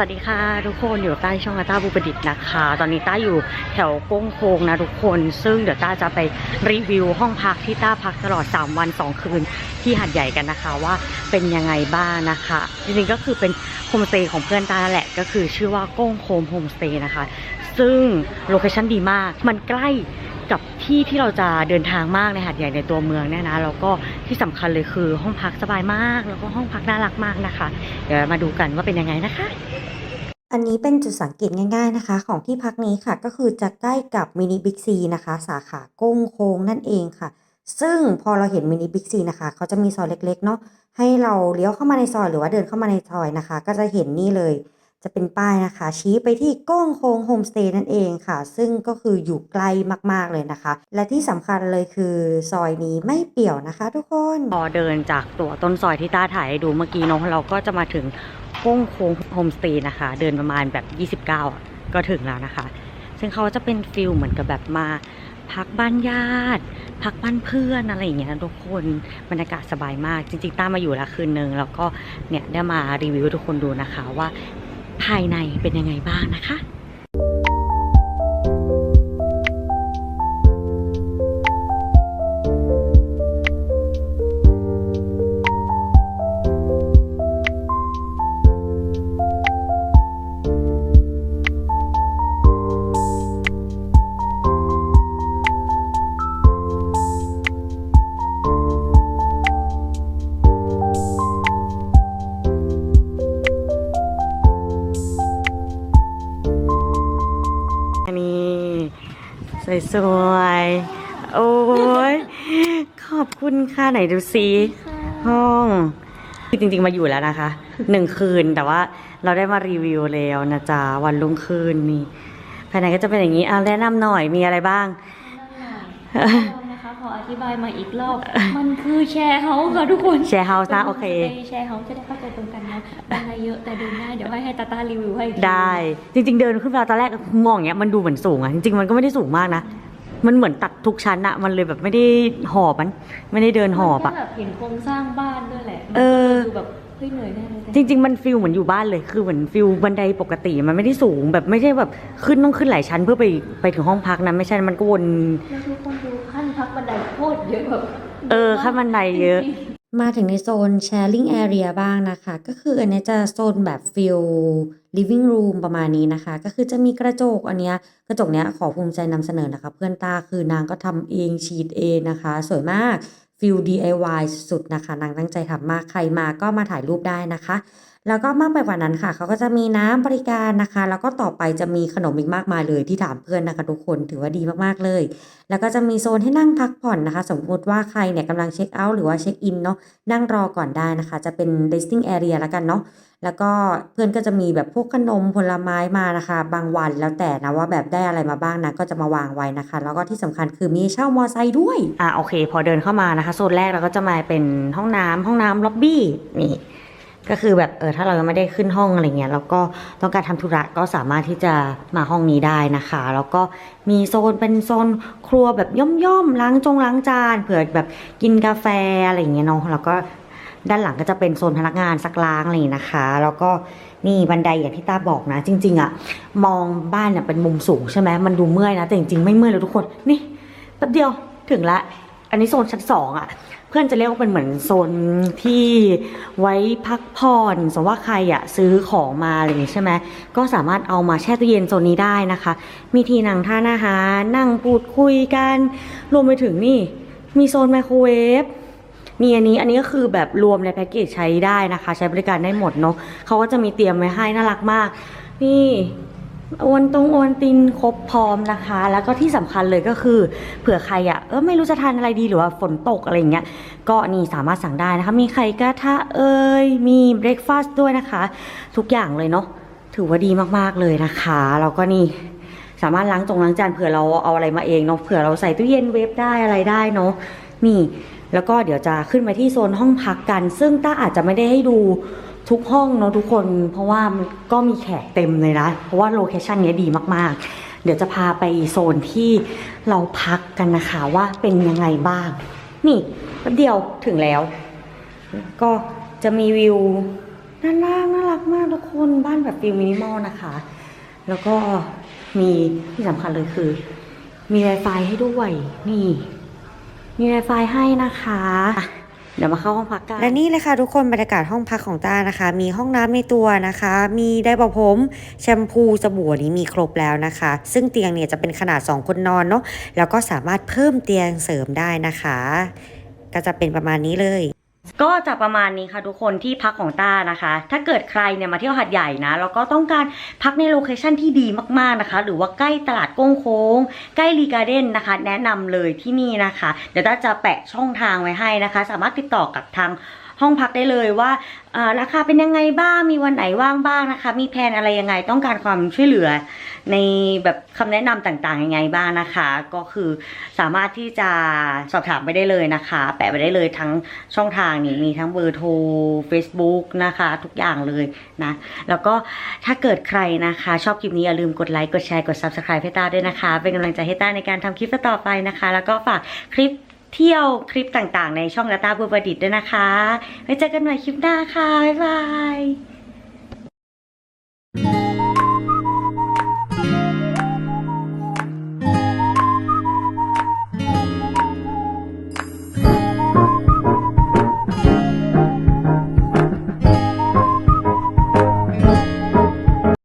วัสดีค่ะทุกคนอยู่ใต้ช่องอาต้าบูประดิษฐ์นะคะ ตอนนี้ต้าอยู่แถวโก้งโคงนะทุกคน ซึ่งเดี๋ยวต้าจะไปรีวิวห้องพักที่ต้าพักตลอด 3 วัน 2 คืนที่หัดใหญ่กันนะคะว่าเป็นยังไงบ้างนะคะจริงๆก็คือเป็นโฮมสเตย์ของเพื่อนต้าแหละก็คือชื่อว่าโก้งโคมโฮมสเตย์นะคะ ซึ่งโลเคชั่นดีมากมันใกล้ ที่ที่เราจะเดินทางมากในหาดใหญ่ในตัวเมืองเนี่ยนะแล้วก็ที่สำคัญเลยคือห้องพักสบายมาก แล้วก็ห้องพักน่ารักมากนะคะ เดี๋ยวมาดูกันว่าเป็นยังไงนะคะ อันนี้เป็นจุดสังเกตง่ายๆนะคะ ของที่พักนี้ค่ะก็คือจะใกล้กับมินิบิ๊กซีนะคะ สาขาก้งโค้งนั่นเองค่ะ ซึ่งพอเราเห็นมินิบิ๊กซีนะคะเขาจะมีซอยเล็กๆเนาะให้เราเลี้ยวเข้ามาในซอยหรือว่าเดินเข้ามาในซอยนะคะ ก็จะเห็นนี่เลย จะเป็นป้ายนะคะ ชี้ไปที่ก้งโค้งโฮมสเตย์นั่นเองค่ะ ซึ่งก็คืออยู่ใกล้มากๆเลยนะคะ และที่สำคัญเลยคือซอยนี้ไม่เปี่ยวนะคะ ทุกคนพอเดินจากตัวต้นซอยที่ต้าถ่ายให้ดูเมื่อกี้เนาะเราก็จะมาถึงโค้งโค้งโฮมสเตย์นะคะ เดินประมาณแบบ 29 ก็ถึงแล้วนะคะ ซึ่งเขาจะเป็นฟิลเหมือนกับแบบมาพักบ้านญาติ พักบ้านเพื่อนอะไรอย่างเงี้ยนะทุกคนบรรยากาศสบายมากจริงๆต้ามาอยู่ล้วคืนนึง แล้วก็เนี่ยได้มารีวิวทุกคนดูนะคะว่า ภายในเป็นยังไงบ้างนะคะ สวยๆ โอ้ยขอบคุณค่ะไหนดูซิห้อง คือจริงๆมาอยู่แล้วนะคะหนึ่งคืนแต่ว่าเราได้มารีวิวแล้วนะจ๊ะวันรุ่งคืนนี่ภายในก็จะเป็นอย่างนี้อะแนะนำหน่อยมีอะไรบ้าง นะคะขออธิบายมาอีกรอบ มันคือแชร์เฮาส์ค่ะทุกคนแชร์เฮาส์นะโอเค แชร์เฮาส์จะได้เข้าใจตรงกันนะอะไรเยอะแต่เดินได้เดี๋ยวให้ให้ตาตารีวิวให้อีกทีได้ จริง ๆ เดินขึ้นมาตอนแรกมองอย่างเงี้ยมันดูเหมือนสูงอะจริงๆมันก็ไม่ได้สูงมากนะมันเหมือนตัดทุกชั้นอะมันเลยแบบไม่ได้หอบมัน ไม่ได้เดินหอบอะมันแค่แบบเห็นโครงสร้างบ้านด้วยแหละเออดูแบบ เฮ้ยเหนื่อยแน่เลยแต่จริง ๆ มันฟิลเหมือนอยู่บ้านเลย คือเหมือนฟิลบันไดปกติมันไม่ได้สูงแบบไม่ใช่แบบขึ้นต้องขึ้นหลายชั้นเพื่อไปไปถึงห้องพักนะไม่ใช่ มันก็วน แล้วทุกคนดูขั้นพักบันไดโคตรเยอะแบบเออขั้นบันไดเยอะมาถึงในโซน sharing area บ้างนะคะ ก็คืออันเนี้ยจะโซนแบบ feel living room ประมาณนี้นะคะ ก็คือจะมีกระจกอันเนี้ยกระจกเนี้ยขอภูมิใจนำเสนอนะคะ เพื่อนตาคือนางก็ทำเองฉีดเองนะคะ สวยมาก ฟิล DIY สุดๆนะคะนางตั้งใจทำมากใครมาก็มาถ่ายรูปได้นะคะ แล้วก็มากไปกว่านั้นค่ะ เขาก็จะมีน้ำบริการนะคะ แล้วก็ต่อไปจะมีขนมอีกมากมายเลยที่ถามเพื่อนนะคะทุกคนถือว่าดีมากๆเลย แล้วก็จะมีโซนให้นั่งพักผ่อนนะคะ สมมติว่าใครเนี่ยกำลังเช็คเอาท์หรือว่าเช็คอินเนาะนั่งรอก่อนได้นะคะ จะเป็น resting area แล้วกันเนาะแล้วก็เพื่อนก็จะมีแบบพวกขนมผลไม้มานะคะ บางวันแล้วแต่นะว่าแบบได้อะไรมาบ้างนะก็จะมาวางไว้นะคะ แล้วก็ที่สำคัญคือมีเช่ามอไซค์ด้วยอะโอเค พอเดินเข้ามานะคะ โซนแรกเราก็จะมาเป็นห้องน้ำห้องน้ำล็อบบี้นี่ ก็คือแบบเออถ้าเรายังไม่ได้ขึ้นห้องอะไรเงี้ยแล้วก็ต้องการทำธุระก็สามารถที่จะมาห้องนี้ได้นะคะ แล้วก็มีโซนเป็นโซนครัวแบบย่อมๆล้างจงล้างจานเผื่อแบบกินกาแฟอะไรเงี้ยเนาะแล้วก็ด้านหลังก็จะเป็นโซนพนักงานซักล้างอะไรอย่างงี้นะคะ แล้วก็นี่บันไดอย่างที่ตาบอกนะ จริง ๆอะมองบ้านเนี่ยเป็นมุมสูงใช่ไหมมันดูเมื่อยนะ แต่จริงๆไม่เมื่อยเลยทุกคนนี่แป๊บเดียวถึงละ อันนี้โซนชั้นสองอะเพื่อนจะเรียกว่าเป็นเหมือนโซนที่ไว้พักผ่อนสมมติว่าใครอะซื้อของมาอะไรอย่างงี้ใช่ไหมก็สามารถเอามาแช่ตู้เย็นโซนนี้ได้นะคะ มีที่นั่งทานอาหารนั่งพูดคุยกันรวมไปถึงนี่มีโซนไมโครเวฟมีอันนี้อันนี้ก็คือแบบรวมในแพ็กเกจใช้ได้นะคะ ใช้บริการได้หมดเนาะเขาก็จะมีเตรียมไว้ให้น่ารักมาก นี่ โอนตรงโอนตินครบพร้อมนะคะ แล้วก็ที่สำคัญเลยก็คือเผื่อใครอะ่ะเออไม่รู้จะทานอะไรดีหรือว่าฝนตกอะไรอย่างเงี้ยก็นี่สามารถสั่งได้นะคะ มีไข่กระทะเอ่ยมีเบรคฟาสต์ด้วยนะคะ ทุกอย่างเลยเนาะถือว่าดีมากๆเลยนะคะแล้วก็นี่สามารถล้างจงล้างจานเผื่อเราเอาอะไรมาเองเนาะเผื่อเราใส่ตู้เย็นเวฟได้อะไรได้เนาะนี่ แล้วก็เดี๋ยวจะขึ้นไปที่โซนห้องพักกัน ซึ่งต้าอาจจะไม่ได้ให้ดู ทุกห้องเนาะทุกคนเพราะว่ามันก็มีแขกเต็มเลยนะเพราะว่าโลเคชันเนี้ยดีมากๆ เดี๋ยวจะพาไปโซนที่เราพักกันนะคะว่าเป็นยังไงบ้าง นี่แป๊บเดียวถึงแล้ว ก็จะมีวิวด้านล่างน่ารักมากทุกคนบ้านแบบฟิลมินิมอลนะคะ แล้วก็มีที่สำคัญเลยคือ มี Wi-Fi ให้ด้วย นี่ มี Wi-Fi ให้นะคะ เดี๋ยวมาเข้าห้องพักกัน และนี่เลยค่ะทุกคนบรรยากาศห้องพักของต้านะคะ มีห้องน้ำในตัวนะคะ มีไดร์เป่าผมแชมพูสบู่นนี้มีครบแล้วนะคะ ซึ่งเตียงเนี่ยจะเป็นขนาด 2 คนนอนเนาะแล้วก็สามารถเพิ่มเตียงเสริมได้นะคะ ก็จะเป็นประมาณนี้เลย ก็จะประมาณนี้ค่ะทุกคนที่พักของต้านะคะ ถ้าเกิดใครเนี่ยมาเที่ยวหัดใหญ่นะแล้วก็ต้องการพักในโลเคชั่นที่ดีมากๆนะคะ หรือว่าใกล้ตลาดโก้งโค้ง ใกล้รีการ์เด้นนะคะ แนะนำเลยที่นี่นะคะ เดี๋ยวต้าจะแปะช่องทางไว้ให้นะคะ สามารถติดต่อกับทาง ห้องพักได้เลยว่าราคาเป็นยังไงบ้างมีวันไหนว่างบ้างนะคะ มีแผนอะไรยังไงต้องการความช่วยเหลือ ในแบบคำแนะนำต่างๆยังไงบ้างนะคะ ก็คือสามารถที่จะสอบถามไปได้เลยนะคะ แปะไปได้เลยทั้งช่องทางนี้มีทั้งเบอร์โทร Facebook นะคะ ทุกอย่างเลยนะ แล้วก็ถ้าเกิดใครนะคะ ชอบคลิปนี้อย่าลืมกดไลค์กดแชร์กด Subscribe ให้ต้าด้วยนะคะ เป็นกำลังใจให้ต้าในการทำคลิปต่อไปนะคะ แล้วก็ฝากคลิป เที่ยวคลิปต่างๆ ในช่องดาต้าบัวประดิษฐ์ด้วยนะคะ ไว้เจอกันใหม่คลิปหน้าค่ะ บ๊ายบาย